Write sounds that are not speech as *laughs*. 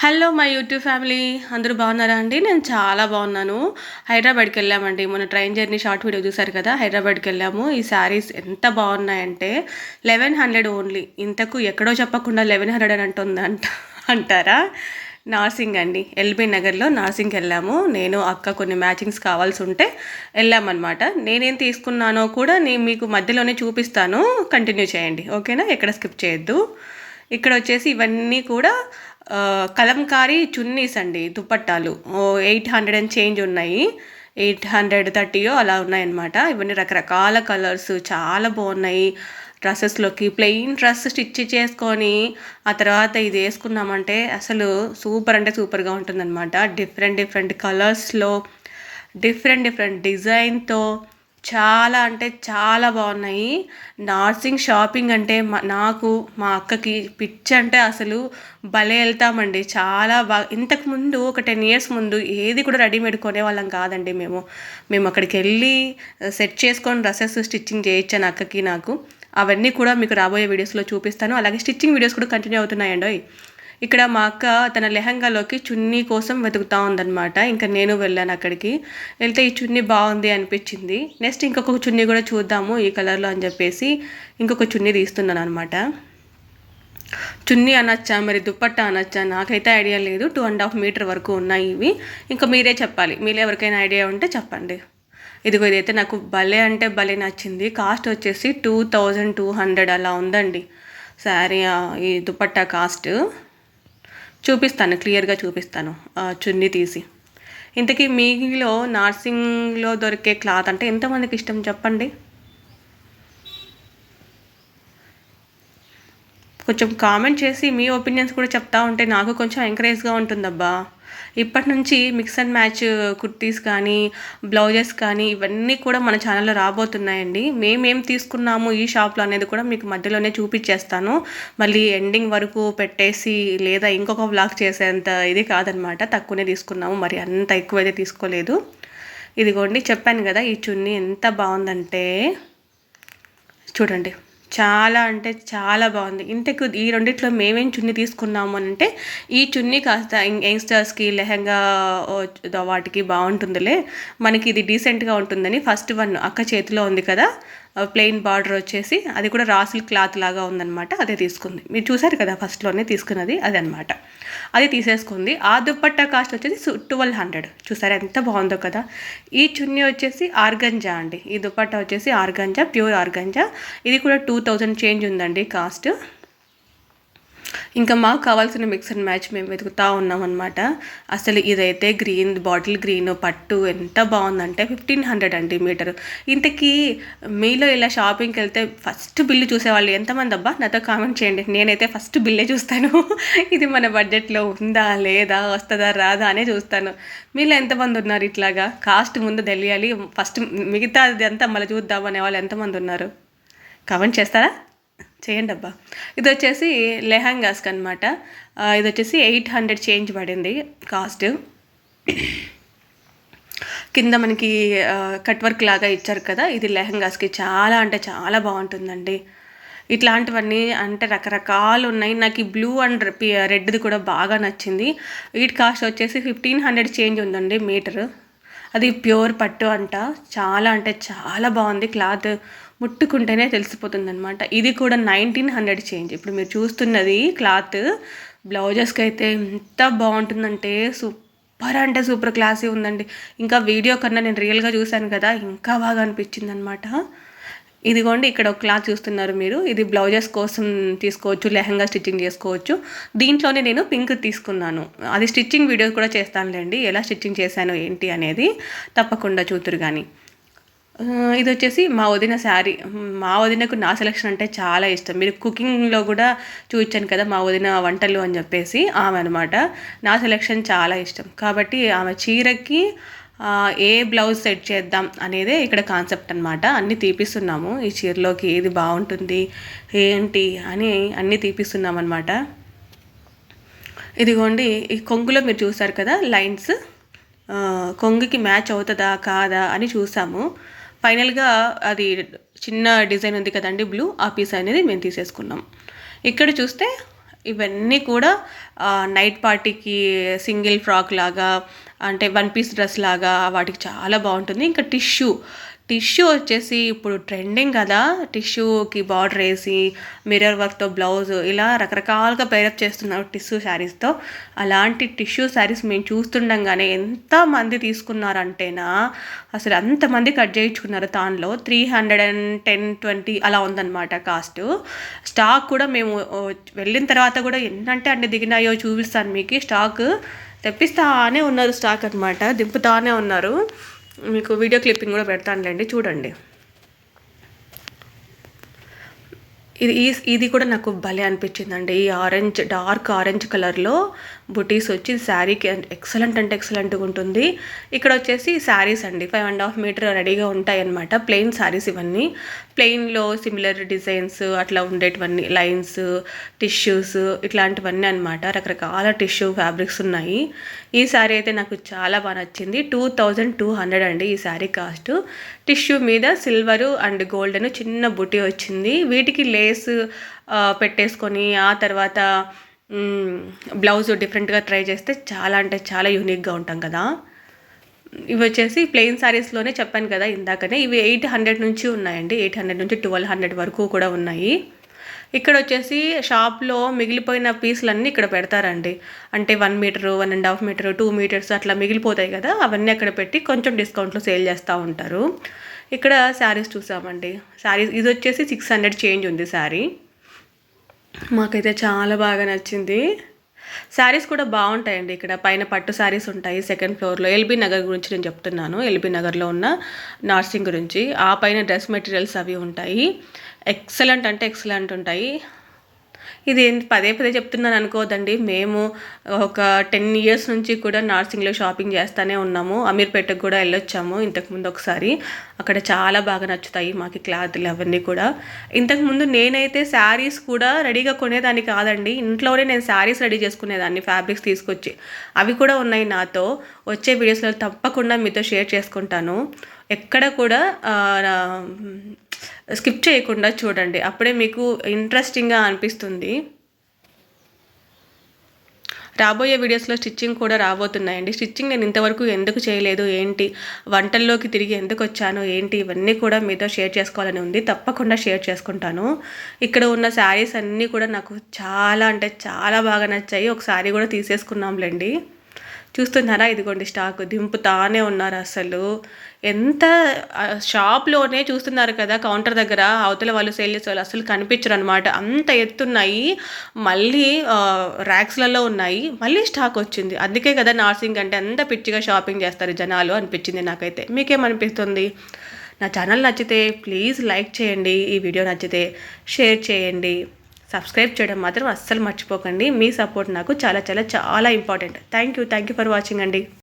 Hello my YouTube family అందరూ బాగున్నారా అండి? నేను చాలా బాగున్నాను. హైదరాబాద్కి వెళ్ళామండి. మొన్న ట్రైన్ జర్నీ షార్ట్ వీడియో చూసారు కదా? హైదరాబాద్కి వెళ్ళాము. ఈ శారీస్ ఎంత బాగున్నాయంటే లెవెన్ హండ్రెడ్ ఓన్లీ ఇంతకు ఎక్కడో చెప్పకుండా లెవెన్ హండ్రెడ్ అని అంటుంది అంట అంటారా? నార్సింగ్ అండి. ఎల్బీ నగర్లో నార్సింగ్కి వెళ్ళాము. నేను అక్క కొన్ని మ్యాచింగ్స్ కావాల్సి ఉంటే వెళ్ళామన్నమాట. నేనేం తీసుకున్నానో కూడా నేను మీకు మధ్యలోనే చూపిస్తాను. కంటిన్యూ చేయండి. ఓకేనా? ఎక్కడ స్కిప్ చేయొద్దు. ఇక్కడ వచ్చేసి ఇవన్నీ కూడా కలంకారీ చున్నీస్ అండి దుప్పట్టాలు ఎయిట్ హండ్రెడ్ అండ్ చేంజ్ ఉన్నాయి. ఎయిట్ హండ్రెడ్ థర్టీయో అలా ఉన్నాయన్నమాట. ఇవన్నీ రకరకాల కలర్స్ చాలా బాగున్నాయి. డ్రెస్సెస్లోకి ప్లెయిన్ డ్రెస్ స్టిచ్ చేసుకొని ఆ తర్వాత ఇది వేసుకున్నామంటే అసలు సూపర్ అంటే సూపర్గా ఉంటుందన్నమాట. డిఫరెంట్ డిఫరెంట్ కలర్స్లో డిఫరెంట్ డిఫరెంట్ డిజైన్తో చాలా అంటే చాలా బాగున్నాయి. నార్సింగ్ షాపింగ్ అంటే మా- నాకు మా అక్కకి పిచ్చి అంటే అసలు భలే వెళ్తామండి. చాలా బాగా ఇంతకు ముందు ఒక టెన్ ఇయర్స్ ముందు ఏది కూడా రెడీమేడ్ కొనేవాళ్ళం కాదండి మేము. మేము అక్కడికి వెళ్ళి సెట్ చేసుకొని డ్రెస్సెస్ స్టిచ్చింగ్ చేయించాను అక్కకి నాకు. అవన్నీ కూడా మీకు రాబోయే వీడియోస్లో చూపిస్తాను. అలాగే స్టిచ్చింగ్ వీడియోస్ కూడా కంటిన్యూ అవుతున్నాయండి ఇక్కడ మా అక్క తన లెహంగాలోకి చున్నీ కోసం వెతుకుతా ఉందన్నమాట. ఇంకా నేను వెళ్ళాను అక్కడికి. వెళ్తే ఈ చున్నీ బాగుంది అనిపించింది. నెక్స్ట్ ఇంకొక చున్నీ కూడా చూద్దాము ఈ కలర్లో అని చెప్పేసి ఇంకొక చున్నీ తీస్తున్నాను అనమాట చున్నీ అనొచ్చా? మరి దుప్పట్టా అనొచ్చా? నాకైతే ఐడియా లేదు. టూ అండ్ హాఫ్ మీటర్ వరకు ఉన్నాయి ఇవి. ఇంకా మీరే చెప్పాలి. మీరు ఎవరికైనా ఐడియా ఉంటే చెప్పండి. ఇదిగో ఇదైతే నాకు భలే అంటే భలే నచ్చింది. కాస్ట్ వచ్చేసి టూ థౌజండ్ టూ హండ్రెడ్ అలా ఉందండి. శారీ ఈ దుపట్టా కాస్ట్. చూపిస్తాను క్లియర్గా చూపిస్తాను. చున్నీ తీసి. ఇంతకీ మీలో నార్సింగ్లో దొరికే క్లాత్ అంటే ఎంతమందికి ఇష్టం చెప్పండి? కొంచెం కామెంట్ చేసి మీ ఒపీనియన్స్ కూడా చెప్తా ఉంటే నాకు కొంచెం ఎంకరేజ్గా ఉంటుందబ్బా. ఇప్పటి నుంచి మిక్స్ అండ్ మ్యాచ్ కుర్తీస్ కానీ బ్లౌజెస్ కానీ ఇవన్నీ కూడా మన ఛానల్లో రాబోతున్నాయండి. మేమేం తీసుకున్నాము ఈ షాప్లో అనేది కూడా మీకు మధ్యలోనే చూపించేస్తాను మళ్ళీ ఎండింగ్ వరకు పెట్టేసి లేదా ఇంకొక వ్లాగ్ చేసేంత ఇది కాదనమాట. తక్కువనే తీసుకున్నాము. మరి అంత ఎక్కువ అయితే తీసుకోలేదు. ఇదిగోండి చెప్పాను కదా ఈ చున్నీ ఎంత బాగుందంటే చూడండి. చాలా అంటే చాలా బాగుంది. ఇంతకు ఈ రెండిట్లో మేమేం చున్నీ తీసుకున్నాము అని అంటే ఈ చున్నీ కాస్త యంగ్స్టర్స్కి లెహంగా వాటికి బాగుంటుందిలే. మనకి ఇది డీసెంట్గా ఉంటుందని ఫస్ట్ వన్ అక్క చేతిలో ఉంది కదా ప్లెయిన్ బార్డర్ వచ్చేసి అది కూడా రాసుల క్లాత్ లాగా ఉందన్నమాట అదే తీసుకుంది. మీరు చూసారు కదా ఫస్ట్లోనే తీసుకున్నది అది అనమాట అది తీసేసుకుంది. ఆ దుప్పట్టా కాస్ట్ వచ్చేసి ట్వెల్వ్ హండ్రెడ్. చూసారు ఎంత బాగుందో కదా. ఈ చున్నీ వచ్చేసి ఆర్గంజా అండి. ఈ దుప్పట్టా వచ్చేసి ఆర్గంజా ప్యూర్ ఆర్గంజా. ఇది కూడా టూ థౌజండ్ చేంజ్ ఉందండి కాస్ట్. ఇంకా మాకు కావాల్సిన మిక్స్ అండ్ మ్యాచ్ మేము వెతుకుతా ఉన్నాం అనమాట అసలు ఇదైతే గ్రీన్ బాటిల్ గ్రీన్ పట్టు ఎంత బాగుందంటే ఫిఫ్టీన్ హండ్రెడ్ అండి మీటర్. ఇంతకీ మీలో ఇలా షాపింగ్కి వెళ్తే ఫస్ట్ బిల్లు చూసేవాళ్ళు ఎంతమంది అబ్బా? నాతో కామెంట్ చేయండి. నేనైతే ఫస్ట్ బిల్లే చూస్తాను. *laughs* ఇది మన బడ్జెట్లో ఉందా లేదా వస్తుందా రాదా అనే చూస్తాను. మీలో ఎంతమంది ఉన్నారు ఇట్లాగా? కాస్ట్ ముందు తెలియాలి. ఫస్ట్ మిగతా అంతా మళ్ళీ చూద్దాం అనే వాళ్ళు ఎంతమంది ఉన్నారు? కమెంట్ చేస్తారా? చేయండి అబ్బా. ఇది వచ్చేసి లెహంగాస్కి అనమాట ఇది వచ్చేసి ఎయిట్ హండ్రెడ్ చేంజ్ పడింది కాస్ట్. కింద మనకి కట్ వర్క్ లాగా ఇచ్చారు కదా ఇది లెహంగాస్కి చాలా అంటే చాలా బాగుంటుందండి. ఇట్లాంటివన్నీ అంటే రకరకాలు ఉన్నాయి. నాకు ఈ బ్లూ అండ్ రెడ్ది కూడా బాగా నచ్చింది. వీటి కాస్ట్ వచ్చేసి ఫిఫ్టీన్ హండ్రెడ్ చేంజ్ ఉందండి మీటర్. అది ప్యూర్ పట్టు అంట. చాలా అంటే చాలా బాగుంది క్లాత్. ముట్టుకుంటేనే తెలిసిపోతుంది అనమాట ఇది కూడా నైన్టీన్ హండ్రెడ్ చేంజ్. ఇప్పుడు మీరు చూస్తున్నది క్లాత్ బ్లౌజెస్కి అయితే ఎంత బాగుంటుందంటే సూపర్ అంటే సూపర్ క్లాసీ ఉందండి. ఇంకా వీడియో కన్నా నేను రియల్గా చూశాను కదా ఇంకా బాగా అనిపించింది అనమాట ఇదిగోండి ఇక్కడ ఒక క్లాత్ చూస్తున్నారు మీరు. ఇది బ్లౌజెస్ కోసం తీసుకోవచ్చు లెహంగా స్టిచ్చింగ్ చేసుకోవచ్చు. దీంట్లోనే నేను పింక్ తీసుకున్నాను. అది స్టిచ్చింగ్ వీడియో కూడా చేస్తానులేండి. ఎలా స్టిచ్చింగ్ చేశాను ఏంటి అనేది తప్పకుండా చూతురు కానీ ఇది వచ్చేసి మా వదిన శారీ. మా వదినకు నా సెలక్షన్ అంటే చాలా ఇష్టం. మీరు కుకింగ్లో కూడా చూపించాను కదా మా వదిన వంటలు అని చెప్పేసి ఆమె అనమాట నా సెలక్షన్ చాలా ఇష్టం. కాబట్టి ఆమె చీరకి ఏ బ్లౌజ్ సెట్ చేద్దాం అనేదే ఇక్కడ కాన్సెప్ట్ అనమాట అన్నీ తీపిస్తున్నాము. ఈ చీరలోకి ఏది బాగుంటుంది ఏంటి అని అన్నీ తీపిస్తున్నాం అనమాట ఇదిగోండి ఈ కొంగులో మీరు చూసారు కదా లైన్స్? కొంగుకి మ్యాచ్ అవుతుందా కాదా అని చూసాము. ఫైనల్గా అది చిన్న డిజైన్ ఉంది కదండి బ్లూ ఆ పీస్ అనేది మేము తీసేసుకున్నాం. ఇక్కడ చూస్తే ఇవన్నీ కూడా నైట్ పార్టీకి సింగిల్ ఫ్రాక్ లాగా అంటే వన్ పీస్ డ్రెస్ లాగా వాటికి చాలా బాగుంటుంది. ఇంకా టిష్యూ టిష్యూ వచ్చేసి ఇప్పుడు ట్రెండింగ్ కదా టిష్యూకి బార్డర్ వేసి మిర్రర్ వర్క్తో బ్లౌజ్ ఇలా రకరకాలుగా పేరప్ చేస్తున్నారు టిష్యూ శారీస్తో. అలాంటి టిష్యూ శారీస్ మేము చూస్తుండగానే ఎంతమంది తీసుకున్నారంటేనా అసలు అంతమంది కట్ చేయించుకున్నారు దానిలో. Three hundred and ten twenty అలా ఉందన్నమాట కాస్ట్. స్టాక్ కూడా మేము వెళ్ళిన తర్వాత కూడా ఎన్నంటే అన్ని దిగినాయో చూపిస్తాను మీకు. స్టాక్ తెప్పిస్తానే ఉన్నారు స్టాక్ అనమాట దింపుతానే ఉన్నారు. మీకు వీడియో క్లిప్పింగ్ కూడా పెడతానులేండి చూడండి. ఇది ఇది కూడా నాకు భలే అనిపించిందండి. ఈ ఆరెంజ్ డార్క్ ఆరెంజ్ కలర్లో బుటీస్ వచ్చి శారీకి ఎక్సలెంట్ అంటే ఎక్సలెంట్గా ఉంటుంది. ఇక్కడ వచ్చేసి శారీస్ అండి ఫైవ్ అండ్ హాఫ్ మీటర్ రెడీగా ఉంటాయి అనమాట ప్లెయిన్ శారీస్ ఇవన్నీ. ప్లెయిన్లో సిమిలర్ డిజైన్స్ అట్లా ఉండేటివన్నీ లైన్స్ టిష్యూస్ ఇట్లాంటివన్నీ అనమాట రకరకాల టిష్యూ ఫ్యాబ్రిక్స్ ఉన్నాయి. ఈ శారీ అయితే నాకు చాలా బాగా నచ్చింది. టూ థౌజండ్ టూ హండ్రెడ్ అండి ఈ శారీ కాస్ట్ టిష్యూ మీద సిల్వరు అండ్ గోల్డెన్ చిన్న బుటీ వచ్చింది. వీటికి లేస్ పెట్టేసుకొని ఆ తర్వాత బ్లౌజ్ డిఫరెంట్గా ట్రై చేస్తే చాలా అంటే చాలా యూనిక్గా ఉంటాం కదా. ఇవి వచ్చేసి ప్లెయిన్ శారీస్లోనే చెప్పాను కదా ఇందాకనే. ఇవి ఎయిట్ హండ్రెడ్ నుంచి ఉన్నాయండి. ఎయిట్ హండ్రెడ్ నుంచి ట్వెల్వ్ హండ్రెడ్ వరకు కూడా ఉన్నాయి. ఇక్కడ వచ్చేసి షాప్లో మిగిలిపోయిన పీసులన్నీ ఇక్కడ పెడతారండి. అంటే one metre one and half metre two metres అట్లా మిగిలిపోతాయి కదా. అవన్నీ అక్కడ పెట్టి కొంచెం డిస్కౌంట్లో సేల్ చేస్తూ ఉంటారు. ఇక్కడ శారీస్ చూసామండి. శారీస్ ఇది వచ్చేసి సిక్స్ హండ్రెడ్ చేంజ్ ఉంది శారీ మాకైతే చాలా బాగా నచ్చింది. శారీస్ కూడా బాగుంటాయండి ఇక్కడ. పైన పట్టు శారీస్ ఉంటాయి సెకండ్ ఫ్లోర్లో ఎల్బీ నగర్ గురించి నేను చెప్తున్నాను. ఎల్బీ నగర్లో ఉన్న నార్సింగ్ గురించి. ఆ పైన డ్రెస్ మెటీరియల్స్ అవి ఉంటాయి. ఎక్సలెంట్ అంటే ఎక్సలెంట్ ఉంటాయి. ఇది పదే పదే చెప్తున్నాను అనుకోదండి మేము ఒక టెన్ ఇయర్స్ నుంచి కూడా నార్సింగ్లో షాపింగ్ చేస్తూనే ఉన్నాము. అమీర్పేటకు కూడా వెళ్ళొచ్చాము ఇంతకుముందు ఒకసారి. అక్కడ చాలా బాగా నచ్చుతాయి మాకు క్లాత్లు అవన్నీ కూడా. ఇంతకుముందు నేనైతే శారీస్ కూడా రెడీగా కొనేదాన్ని కాదండి. ఇంట్లోనే నేను శారీస్ రెడీ చేసుకునేదాన్ని ఫ్యాబ్రిక్స్ తీసుకొచ్చి. అవి కూడా ఉన్నాయి నాతో. వచ్చే వీడియోస్లో తప్పకుండా మీతో షేర్ చేసుకుంటాను. ఎక్కడ కూడా స్కిప్ చేయకుండా చూడండి. అప్పుడే మీకు ఇంట్రెస్టింగ్గా అనిపిస్తుంది. రాబోయే వీడియోస్లో స్టిచ్చింగ్ కూడా రాబోతున్నాయండి. స్టిచ్చింగ్ నేను ఇంతవరకు ఎందుకు చేయలేదు? ఏంటి? వంటల్లోకి తిరిగి ఎందుకు వచ్చాను? ఏంటి? ఇవన్నీ కూడా మీతో షేర్ చేసుకోవాలని ఉంది. తప్పకుండా షేర్ చేసుకుంటాను. ఇక్కడ ఉన్న శారీస్ అన్నీ కూడా నాకు చాలా అంటే చాలా బాగా నచ్చాయి. ఒక శారీ కూడా తీసేసుకున్నాంలేండి చూస్తున్నారా? ఇదిగోండి స్టాక్. దింపుతానే ఉన్నారు అసలు. ఎంత షాప్లోనే చూస్తున్నారు కదా కౌంటర్ దగ్గర అవతల వాళ్ళు సేల్ చేసే వాళ్ళు. అసలు కనిపించరు అనమాట అంత ఎత్తున్నాయి. మళ్ళీ ర్యాక్స్లలో ఉన్నాయి. మళ్ళీ స్టాక్ వచ్చింది. అందుకే కదా నార్సింగ్ అంటే అంత పిచ్చిగా షాపింగ్ చేస్తారు జనాలు అనిపించింది నాకైతే. మీకేమనిపిస్తుంది? నా ఛానల్ నచ్చితే ప్లీజ్ లైక్ చేయండి. ఈ వీడియో నచ్చితే షేర్ చేయండి. సబ్స్క్రైబ్ చేయడం మాత్రం అస్సలు మర్చిపోకండి. మీ సపోర్ట్ నాకు చాలా చాలా చాలా important. Thank you thank you for watching అండి.